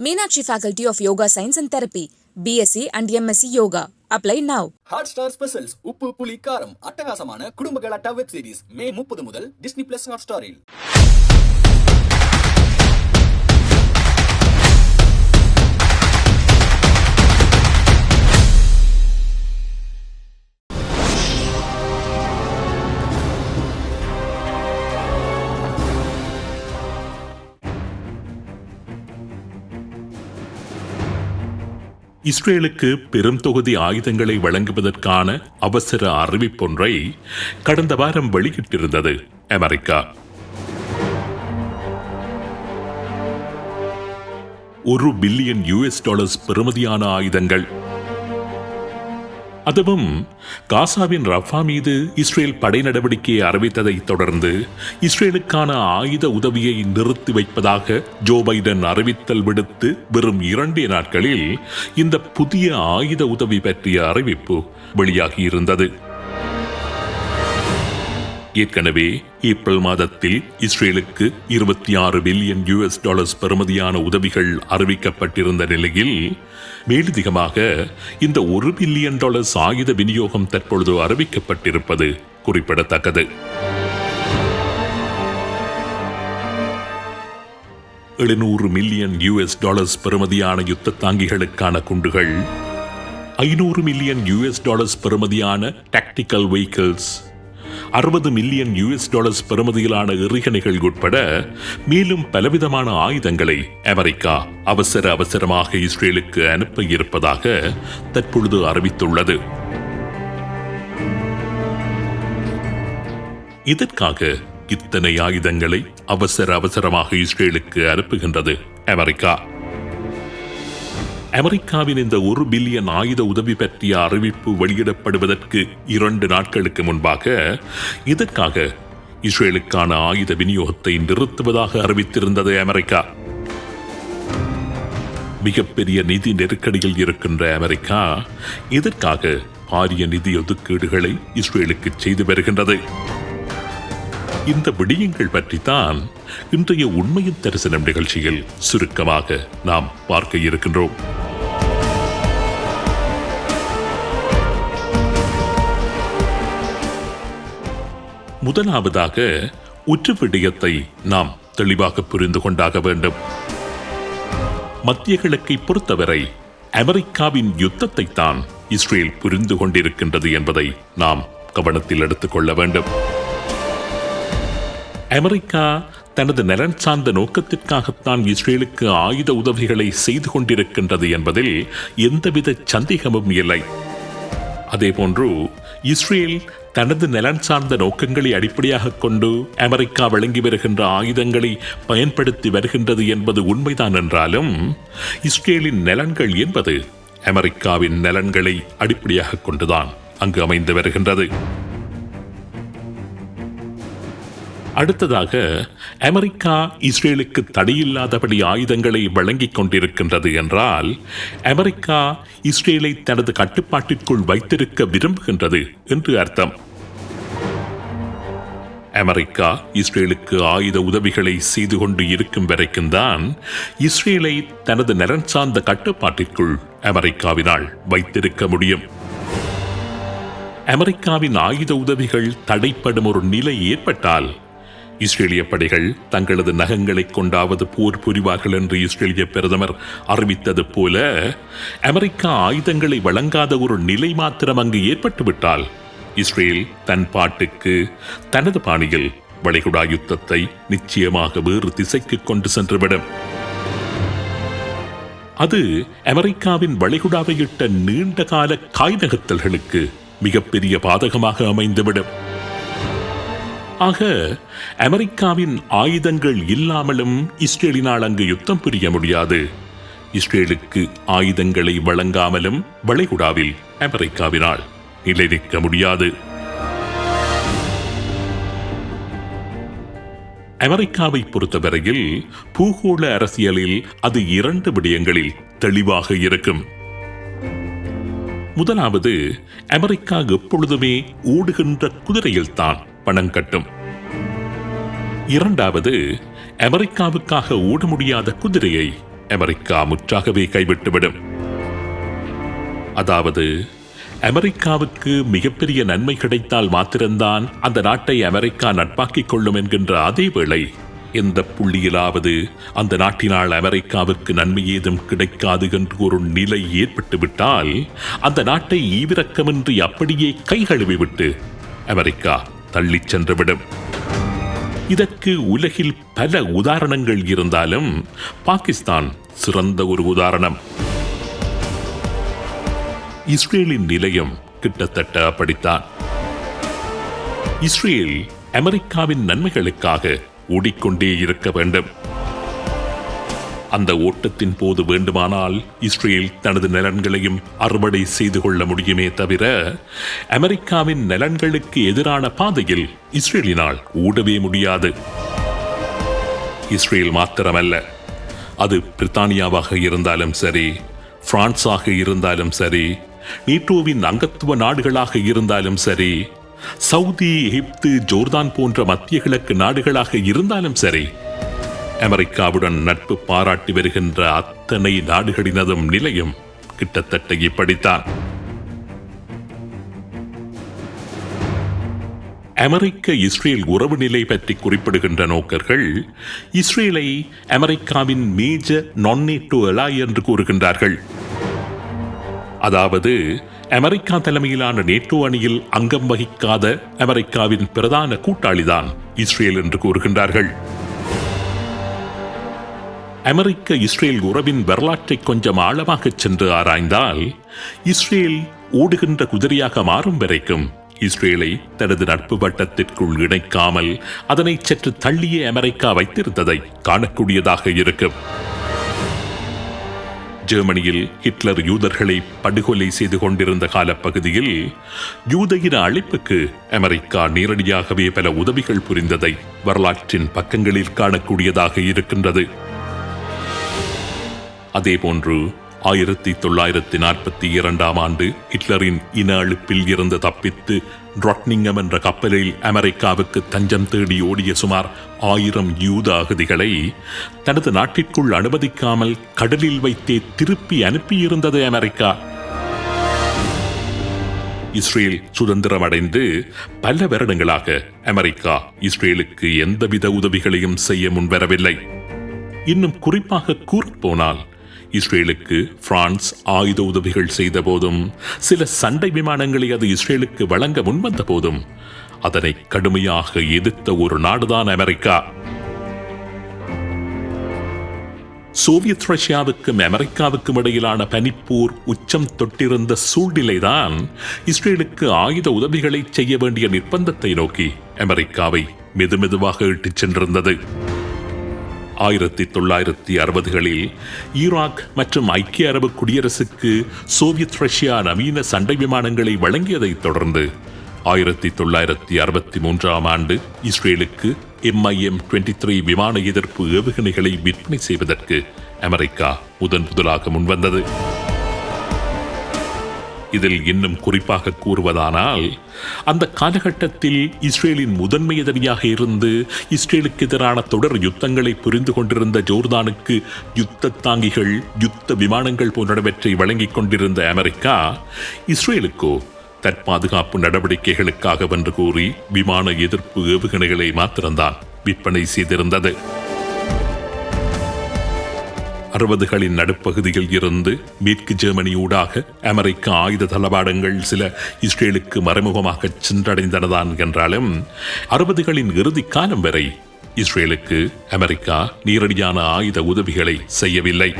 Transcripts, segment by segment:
Meenakshi faculty of yoga science and therapy BSc and MSc yoga apply now hot star specials உப்பு புளி காரம் அட்டகாசமான குடும்ப கலாட்டா வெப் சீரிஸ் மே முப்பது முதல் டிஸ்னி பிளஸ் ஹாட் ஸ்டாரில் இஸ்ரேலுக்கு பெரும் தொகுதி ஆயுதங்களை வழங்குவதற்கான அவசர அறிவிப்பொன்றை கடந்த வாரம் வெளியிட்டிருந்தது அமெரிக்கா. ஒரு பில்லியன் யுஎஸ் டாலர்ஸ் பெறுமதியான ஆயுதங்கள் அதுவும் காசாவின் ரஃபா மீது இஸ்ரேல் படை நடவடிக்கையை அறிவித்ததை தொடர்ந்து இஸ்ரேலுக்கான ஆயுத உதவியை நிறுத்தி வைப்பதாக ஜோ பைடன் அறிவித்தல் விடுத்து வெறும் இரண்டே நாட்களில் இந்த புதிய ஆயுத உதவி பற்றிய அறிவிப்பு வெளியாகியிருந்தது. ஏற்கனவே ஏப்ரல் மாதத்தில் இஸ்ரேலுக்கு இருபத்தி ஆறு பில்லியன் யூஎஸ் டாலர்ஸ் பெறுமதியான உதவிகள் அறிவிக்கப்பட்டிருந்த நிலையில் மேலதிகமாக இந்த ஒரு பில்லியன் டாலர்ஸ் ஆயுத விநியோகம் தற்பொழுது அறிவிக்கப்பட்டிருப்பது குறிப்பிடத்தக்கது. எழுநூறு மில்லியன் யுஎஸ் டாலர்ஸ் பெறுமதியான யுத்த தாங்கிகளுக்கான குண்டுகள் ஐநூறு மில்லியன் யுஎஸ் டாலர்ஸ் பெறுமதியான டாக்டிக்கல் வெஹிக்கிள்ஸ் அறுபது மில்லியன் யுஎஸ் டாலர்ஸ் பெறுமதியிலான எறிகணைகள் உட்பட மேலும் பலவிதமான ஆயுதங்களை அமெரிக்கா அவசர அவசரமாக இஸ்ரேலுக்கு அனுப்ப இருப்பதாக தற்பொழுது அறிவித்துள்ளது. இதற்காக இத்தனை ஆயுதங்களை அவசர அவசரமாக இஸ்ரேலுக்கு அனுப்புகின்றது அமெரிக்கா. அமெரிக்காவின் இந்த ஒரு பில்லியன் ஆயுத உதவி பற்றிய அறிவிப்பு வெளியிடப்படுவதற்கு இரண்டு நாட்களுக்கு முன்பாக இதற்காக இஸ்ரேலுக்கான ஆயுத விநியோகத்தை நிறுத்துவதாக அறிவித்திருந்தது அமெரிக்கா. மிகப்பெரிய நிதி நெருக்கடியில் இருக்கின்ற அமெரிக்கா இதற்காக பாரிய நிதி ஒதுக்கீடுகளை இஸ்ரேலுக்கு செய்து வருகின்றது. இந்த விடயங்கள் பற்றித்தான் இன்றைய உண்மையின் தரிசனம் நிகழ்ச்சியில் சுருக்கமாக நாம் பார்க்க இருக்கின்றோம். முதலாவதாக உற்று விடயத்தை நாம் தெளிவாக புரிந்து கொண்டாக வேண்டும். மத்திய கிழக்கை பொறுத்தவரை அமெரிக்காவின் யுத்தத்தை தான் இஸ்ரேல் புரிந்து கொண்டிருக்கின்றது என்பதை நாம் கவனத்தில் எடுத்துக்கொள்ள வேண்டும். அமெரிக்கா தனது நலன் சார்ந்த நோக்கத்திற்காகத்தான் இஸ்ரேலுக்கு ஆயுத உதவிகளை செய்து கொண்டிருக்கின்றது என்பதில் எந்தவித சந்தேகமும் இல்லை. அதேபோன்று இஸ்ரேல் தனது நலன் சார்ந்த நோக்கங்களை அடிப்படையாக கொண்டு அமெரிக்கா வழங்கி வருகின்ற ஆயுதங்களை பயன்படுத்தி வருகின்றது என்பது உண்மைதான் என்றாலும் இஸ்ரேலின் நலன்கள் என்பது அமெரிக்காவின் நலன்களை அடிப்படையாக கொண்டுதான் அங்கு அமைந்து வருகின்றது. அடுத்ததாக அமெரிக்கா இஸ்ரேலுக்கு தடையில்லாதபடி ஆயுதங்களை வழங்கிக் கொண்டிருக்கின்றது என்றால் அமெரிக்கா இஸ்ரேலை தனது கட்டுப்பாட்டிற்குள் வைத்திருக்க விரும்புகின்றது என்று அர்த்தம். அமெரிக்கா இஸ்ரேலுக்கு ஆயுத உதவிகளை செய்து கொண்டு இருக்கும் வரைக்கும் தான் இஸ்ரேலை தனது நலன் சார்ந்த கட்டுப்பாட்டிற்குள் அமெரிக்காவினால் வைத்திருக்க முடியும். அமெரிக்காவின் ஆயுத உதவிகள் தடைப்படும் ஒரு நிலை ஏற்பட்டால் இஸ்ரேலிய படைகள் தங்களது நகங்களை கொண்டாவது போர் புரிவார்கள் என்று இஸ்ரேலிய பிரதமர் அறிவித்தது போல அமெரிக்கா ஆயுதங்களை வழங்காத ஒரு நிலை மாத்திரம் அங்கு ஏற்பட்டுவிட்டால் இஸ்ரேல் தன் பாட்டுக்கு தனது பாணியில் வளைகுடா யுத்தத்தை நிச்சயமாக வேறு திசைக்கு கொண்டு சென்றுவிடும். அது அமெரிக்காவின் வளைகுடாவையிட்ட நீண்டகால காய் நகர்த்தல்களுக்கு மிகப்பெரிய பாதகமாக அமைந்துவிடும். ஆக அமெரிக்காவின் ஆயுதங்கள் இல்லாமலும் இஸ்ரேலினால் அங்கு யுத்தம் புரிய முடியாது. இஸ்ரேலுக்கு ஆயுதங்களை வழங்காமலும் வளைகுடாவில் அமெரிக்காவினால் நிலைநிற்க முடியாது. அமெரிக்காவை பொறுத்தவரையில் பூகோள அரசியலில் அது இரண்டு விடயங்களில் தெளிவாக இருக்கும். முதலாவது அமெரிக்கா எப்பொழுதுமே ஓடுகின்ற குதிரையில்தான் பணம் கட்டும். இரண்டாவது அமெரிக்காவுக்காக ஓட முடியாத குதிரையை அமெரிக்கா முற்றாகவே கைவிட்டுவிடும். அதாவது அமெரிக்காவுக்கு மிகப்பெரிய நன்மை கிடைத்தால் மாத்திரம்தான் அந்த நாட்டை அமெரிக்கா நட்பாக்கிக் கொள்ளும் என்கின்ற அதே வேளை எந்த புள்ளியிலாவது அந்த நாட்டினால் அமெரிக்காவுக்கு நன்மை ஏதும் கிடைக்காது என்று ஒரு நிலை ஏற்பட்டுவிட்டால் அந்த நாட்டை ஈவிரக்கமின்றி அப்படியே கை கழுவிவிட்டு அமெரிக்கா தள்ளிச் சென்றுவிடும். இதற்கு உலகில் பல உதாரணங்கள் இருந்தாலும் பாகிஸ்தான் சிறந்த ஒரு உதாரணம். இஸ்ரேலின் நிலையம் கிட்டத்தட்ட அப்படித்தான். இஸ்ரேல் அமெரிக்காவின் நன்மைகளுக்காக ஓடிக்கொண்டே இருக்க வேண்டும். அந்த ஓட்டத்தின் போது வேண்டுமானால் இஸ்ரேல் தனது நலன்களையும் அறுவடை செய்து கொள்ள முடியுமே தவிர அமெரிக்காவின் நலன்களுக்கு எதிரான பாதையில் இஸ்ரேலினால் ஓடவே முடியாது. இஸ்ரேல் மாத்திரமல்ல. அது பிரித்தானியாவாக இருந்தாலும் சரி பிரான்ஸாக இருந்தாலும் சரி நீட்டோவின் அங்கத்துவ நாடுகளாக இருந்தாலும் சரி சவுதி எகிப்து ஜோர்தான் போன்ற மத்திய கிழக்கு நாடுகளாக இருந்தாலும் சரி அமெரிக்காவுடன் நட்பு பாராட்டி வருகின்ற அத்தனை நாடுகளினதும் நிலையும் கிட்டத்தட்ட இப்படித்தான். அமெரிக்க இஸ்ரேல் உறவு நிலை பற்றி குறிப்பிடுகின்ற நோக்கர்கள் இஸ்ரேலை அமெரிக்காவின் மேஜர் நான் நேட்டோ அலாய் என்று கூறுகின்றார்கள். அதாவது அமெரிக்கா தலைமையிலான நேட்டோ அணியில் அங்கம் வகிக்காத அமெரிக்காவின் பிரதான கூட்டாளிதான் இஸ்ரேல் என்று கூறுகின்றார்கள். அமெரிக்க இஸ்ரேல் உறவின் வரலாற்றை கொஞ்சம் ஆழமாக சென்று ஆராய்ந்தால் இஸ்ரேல் ஓடுகின்ற குதிரையாக மாறும் வரைக்கும் இஸ்ரேலை தனது நட்பு வட்டத்திற்குள் இணைக்காமல் அதனை சற்று தள்ளியே அமெரிக்கா வைத்திருந்ததை காணக்கூடியதாக இருக்கும். ஜெர்மனியில் ஹிட்லர் யூதர்களை படுகொலை செய்து கொண்டிருந்த காலப்பகுதியில் யூதையின அழைப்புக்கு அமெரிக்கா நேரடியாகவே பல உதவிகள் புரிந்ததை வரலாற்றின் பக்கங்களில் காணக்கூடியதாக இருக்கின்றது. அதேபோன்று ஆயிரத்தி தொள்ளாயிரத்தி நாற்பத்தி இரண்டாம் ஆண்டு ஹிட்லரின் இன அழுப்பில் இருந்து தப்பித்து ட்ராட்னிங்கம் என்ற கப்பலில் அமெரிக்காவுக்கு தஞ்சம் தேடி ஓடிய சுமார் ஆயிரம் யூத அகதிகளை தனது நாட்டிற்குள் அனுமதிக்காமல் கடலில் வைத்தே திருப்பி அனுப்பியிருந்தது அமெரிக்கா. இஸ்ரேல் சுதந்திரம் அடைந்து பல வருடங்களாக அமெரிக்கா இஸ்ரேலுக்கு எந்தவித உதவிகளையும் செய்ய முன்வரவில்லை. இன்னும் குறிப்பாக கூறப்போனால் இஸ்ரேலுக்கு பிரான்ஸ் ஆயுத உதவிகள் செய்த போதும் சில சண்டை விமானங்களை அது இஸ்ரேலுக்கு வழங்க முன்வந்த போதும் அதனை கடுமையாக எதிர்த்த ஒரு நாடுதான் அமெரிக்கா. சோவியத் ரஷ்யாவுக்கும் அமெரிக்காவுக்கும் இடையிலான பனிப்போர் உச்சம் தொட்டிருந்த சூழ்நிலைதான் இஸ்ரேலுக்கு ஆயுத உதவிகளை செய்ய வேண்டிய நிர்பந்தத்தை நோக்கி அமெரிக்காவை மெதுமெதுவாக இட்டுச் சென்றிருந்தது. ஆயிரத்தி தொள்ளாயிரத்தி அறுபதுகளில் ஈராக் மற்றும் ஐக்கிய அரபு குடியரசுக்கு சோவியத் ரஷ்யா நவீன சண்டை விமானங்களை வழங்கியதைத் தொடர்ந்து ஆயிரத்தி தொள்ளாயிரத்தி அறுபத்தி மூன்றாம் ஆண்டு இஸ்ரேலுக்கு எம்ஐஎம் டுவெண்ட்டி த்ரீ விமான எதிர்ப்பு ஏவுகணைகளை விற்பனை செய்வதற்கு அமெரிக்கா முதன் முதலாக முன்வந்தது. இதில் இன்னும் குறிப்பாக கூறுவதானால் அந்த காலகட்டத்தில் இஸ்ரேலின் முதன்மை எதிரியாக இருந்து இஸ்ரேலுக்கு எதிரான தொடர் யுத்தங்களை புரிந்து கொண்டிருந்த ஜோர்தானுக்கு யுத்த தாங்கிகள் யுத்த விமானங்கள் போன்றவற்றை வழங்கிக் கொண்டிருந்த அமெரிக்கா இஸ்ரேலுக்கோ தற்பாதுகாப்பு நடவடிக்கைகளுக்காக வென்று கூறி விமான எதிர்ப்பு ஏவுகணைகளை மாத்திரம்தான் விற்பனை செய்திருந்தது. அறுபதுகளின் நடுப்பகுதியில் இருந்து மேற்கு ஜெர்மனி ஊடாக அமெரிக்க ஆயுத தளபாடங்கள் சில இஸ்ரேலுக்கு மறைமுகமாக சென்றடைந்தனதான் என்றாலும் அறுபதுகளின் இறுதி காலம் வரை இஸ்ரேலுக்கு அமெரிக்கா நேரடியான ஆயுத உதவிகளை செய்யவில்லை.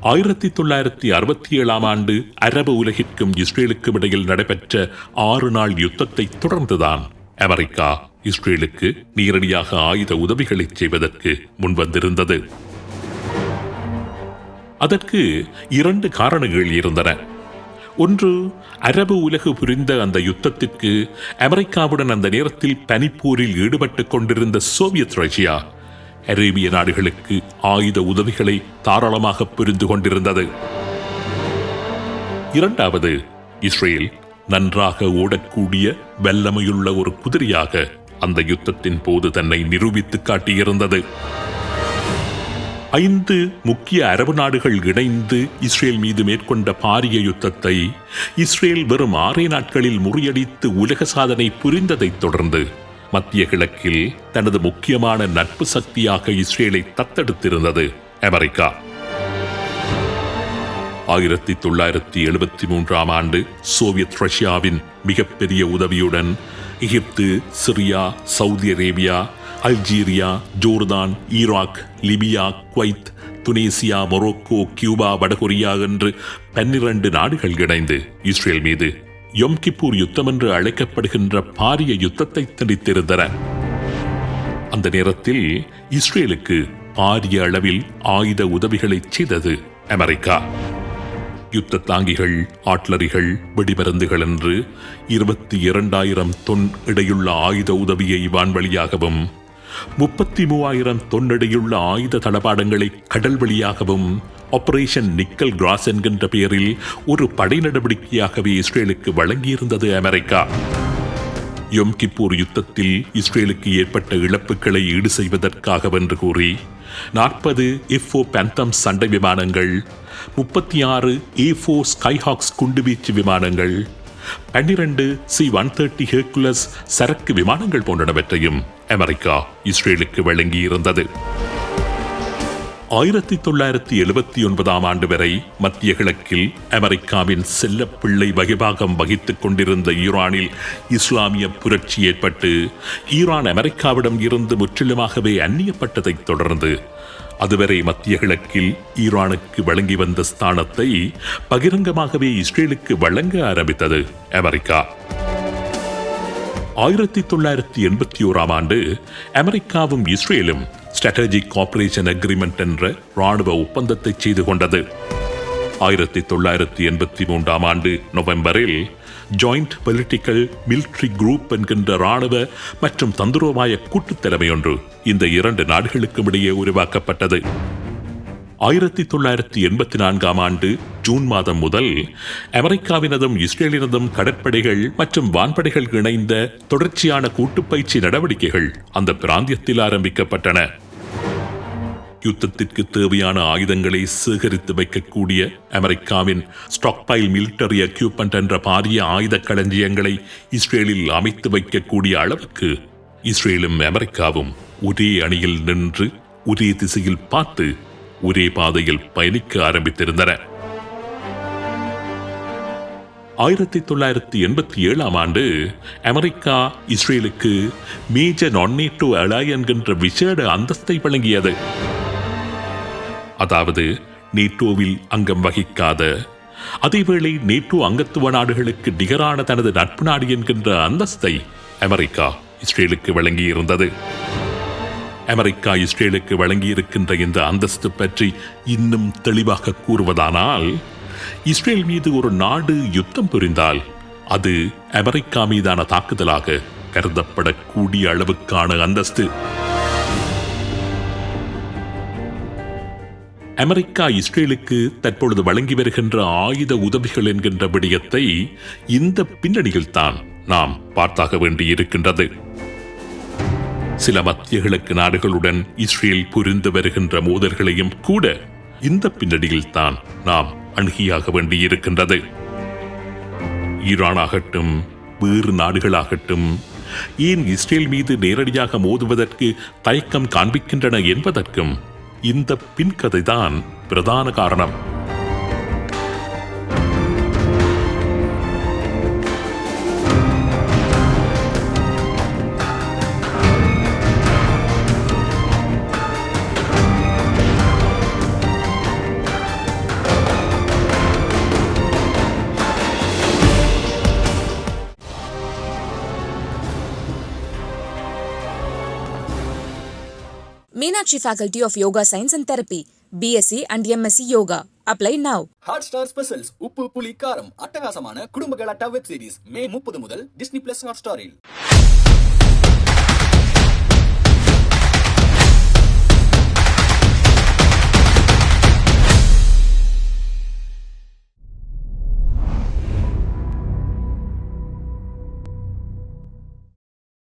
ஆயிரத்தி தொள்ளாயிரத்தி அறுபத்தி ஏழாம் ஆண்டு அரபு உலகிற்கும் இஸ்ரேலுக்கும் இடையில் நடைபெற்ற ஆறு நாள் யுத்தத்தை தொடர்ந்துதான் அமெரிக்கா இஸ்ரேலுக்கு நேரடியாக ஆயுத உதவிகளை செய்வதற்கு முன்வந்திருந்தது. அதற்கு இரண்டு காரணங்கள் இருந்தன. ஒன்று அரபு உலகு புரிந்த அந்த யுத்தத்திற்கு அமெரிக்காவுடன் அந்த நேரத்தில் பனிப்போரில் ஈடுபட்டு கொண்டிருந்த சோவியத் ரஷ்யா அரேபிய நாடுகளுக்கு ஆயுத உதவிகளை தாராளமாக புரிந்து கொண்டிருந்தது. இரண்டாவது இஸ்ரேல் நன்றாக ஓடக்கூடிய வல்லமையுள்ள ஒரு குதிரையாக அந்த யுத்தத்தின் போது தன்னை நிரூபித்து காட்டியிருந்தது. ஐந்து முக்கிய அரபு நாடுகள் இணைந்து இஸ்ரேல் மீது மேற்கொண்ட பாரிய யுத்தத்தை இஸ்ரேல் வெறும் ஆறே நாட்களில் முறியடித்து உலக சாதனை புரிந்ததைத் தொடர்ந்து மத்திய கிழக்கில் தனது முக்கியமான நட்பு சக்தியாக இஸ்ரேலை தத்தெடுத்திருந்தது அமெரிக்கா. ஆயிரத்தி தொள்ளாயிரத்தி எழுபத்தி மூன்றாம் ஆண்டு சோவியத் ரஷ்யாவின் மிகப்பெரிய உதவியுடன் Egypt Syria Saudi Arabia Algeria Jordan Iraq Libya Kuwait Tunisia Morocco Cuba வடகொரியா என்று பன்னிரண்டு நாடுகள் இணைந்து இஸ்ரேல் மீது யொம்கிப்பூர் யுத்தம் என்று அழைக்கப்படுகின்ற பாரிய யுத்தத்தை திணித்திருந்தன அந்த நேரத்தில் இஸ்ரேலுக்கு பாரிய அளவில் ஆயுத உதவிகளை செய்தது அமெரிக்கா யுத்த தாங்கிகள் ஆட்லரிகள் வெடிமருந்துகள் என்று இருபத்தி இரண்டாயிரம் தொன் இடையுள்ள ஆயுத உதவியை வான்வழியாகவும் முப்பத்தி மூவாயிரம் தொன்னடையுள்ள ஆயுத தளபாடங்களை கடல் வழியாகவும் ஆபரேஷன் நிக்கல் கிராஸ் என்கின்ற பெயரில் ஒரு படை நடவடிக்கையாகவே இஸ்ரேலுக்கு வழங்கியிருந்தது அமெரிக்கா. யொம் கிப்பூர் யுத்தத்தில் இஸ்ரேலுக்கு ஏற்பட்ட இழப்புகளை ஈடு செய்வதற்காக வென்று கூறி நாற்பது எஃப்ஓ பேந்தம் சண்டை விமானங்கள் முப்பத்தி ஆறு ஏ ஃபோர் ஸ்கைஹாக்ஸ் குண்டுவீச்சு விமானங்கள் பன்னிரண்டு சி ஒன் தேர்ட்டி ஹெர்குலஸ் சரக்கு விமானங்கள் போன்றனவற்றையும் அமெரிக்கா இஸ்ரேலுக்கு வழங்கியிருந்தது. ஆயிரத்தி தொள்ளாயிரத்தி எழுபத்தி ஒன்பதாம் ஆண்டு வரை மத்திய கிழக்கில் அமெரிக்காவின் செல்லப்பிள்ளை வகிபாகம் வகித்துக் கொண்டிருந்த ஈரானில் இஸ்லாமிய புரட்சி ஏற்பட்டு ஈரான் அமெரிக்காவிடம் இருந்து முற்றிலுமாகவே அந்நியப்பட்டதைத் தொடர்ந்து அதுவரை மத்திய கிழக்கில் ஈரானுக்கு வழங்கி வந்த ஸ்தானத்தை பகிரங்கமாகவே இஸ்ரேலுக்கு வழங்க ஆரம்பித்தது அமெரிக்கா. ஆயிரத்தி தொள்ளாயிரத்தி எண்பத்தி ஓராம் ஆண்டு அமெரிக்காவும் இஸ்ரேலும் ஸ்ட்ராட்டஜிக் ஆபரேஷன் அக்ரிமெண்ட் என்ற ராணுவ ஒப்பந்தத்தை செய்து கொண்டது. ஆயிரத்தி தொள்ளாயிரத்தி எண்பத்தி மூன்றாம் ஆண்டு நவம்பரில் ஜாயிண்ட் பொலிட்டிக்கல் மிலிட்ரி குரூப் என்கின்ற ராணுவ மற்றும் தந்திரோபாய கூட்டுத் ஒன்று இந்த இரண்டு நாடுகளுக்கும் இடையே உருவாக்கப்பட்டது. ஆயிரத்தி தொள்ளாயிரத்தி எண்பத்தி நான்காம் ஆண்டு ஜூன் மாதம் முதல் அமெரிக்காவினதும் இஸ்ரேலினதும் கடற்படைகள் மற்றும் வான்படைகள் இணைந்த தொடர்ச்சியான கூட்டுப்பயிற்சி நடவடிக்கைகள் அந்த பிராந்தியத்தில் ஆரம்பிக்கப்பட்டன. யுத்தத்திற்கு தேவையான ஆயுதங்களை சேகரித்து வைக்கக்கூடிய அமெரிக்காவின் ஸ்டாக்பைல் மிலிட்டரி எக்யூப்மெண்ட் என்ற பாரிய ஆயுத களஞ்சியங்களை இஸ்ரேலில் அமைத்து வைக்கக்கூடிய அளவுக்கு இஸ்ரேலும் அமெரிக்காவும் ஒரே அணியில் நின்று ஒரே திசையில் பார்த்து ஒரே பாதையில் பயணிக்க ஆரம்பித்திருந்தன. ஆயிரத்தி தொள்ளாயிரத்தி எண்பத்தி ஏழாம் ஆண்டு அமெரிக்கா இஸ்ரேலுக்கு மேஜர் நான் நேட்டோ அலாய் என்கின்ற விசேட அந்தஸ்தை வழங்கியது. அதாவது நேட்டோவில் அங்கம் வகிக்காத. அதேவேளை நேட்டோ அங்கத்துவ நாடுகளுக்கு நிகரான தனது நட்பு நாடு என்கின்ற அந்தஸ்தை அமெரிக்கா இஸ்ரேலுக்கு வழங்கியிருந்தது. அமெரிக்கா இஸ்ரேலுக்கு வழங்கியிருக்கின்ற இந்த அந்தஸ்து பற்றி இன்னும் தெளிவாக கூறுவதானால் இஸ்ரேல் மீது ஒரு நாடு யுத்தம் புரிந்தால் அது அமெரிக்கா மீதான தாக்குதலாக கருதப்படக்கூடிய அளவுக்கான அந்தஸ்து. அமெரிக்கா இஸ்ரேலுக்கு தற்பொழுது வழங்கி வருகின்ற ஆயுத உதவிகள் என்கின்ற விடயத்தை இந்த பின்னணியில்தான் நாம் பார்த்தாக வேண்டியிருக்கின்றது. சில மத்திய கிழக்கு நாடுகளுடன் இஸ்ரேல் புரிந்து வருகின்ற மோதல்களையும் கூட இந்த பின்னணியில்தான் நாம் அணுகியாக வேண்டியிருக்கின்றது. ஈரானாகட்டும் வேறு நாடுகளாகட்டும் ஏன் இஸ்ரேல் மீது நேரடியாக மோதுவதற்கு தயக்கம் காண்பிக்கின்றன என்பதற்கும் இந்த பின்கதைதான் பிரதான காரணம். Meenakshi faculty of yoga science and therapy BSc and MSc yoga apply now hot star specials உப்பு புளி காரம் அட்டகாசமான குடும்ப கலாட்டா வெப் சீரிஸ் மே முப்பது முதல் டிஸ்னி பிளஸ் ஹாட் ஸ்டாரில்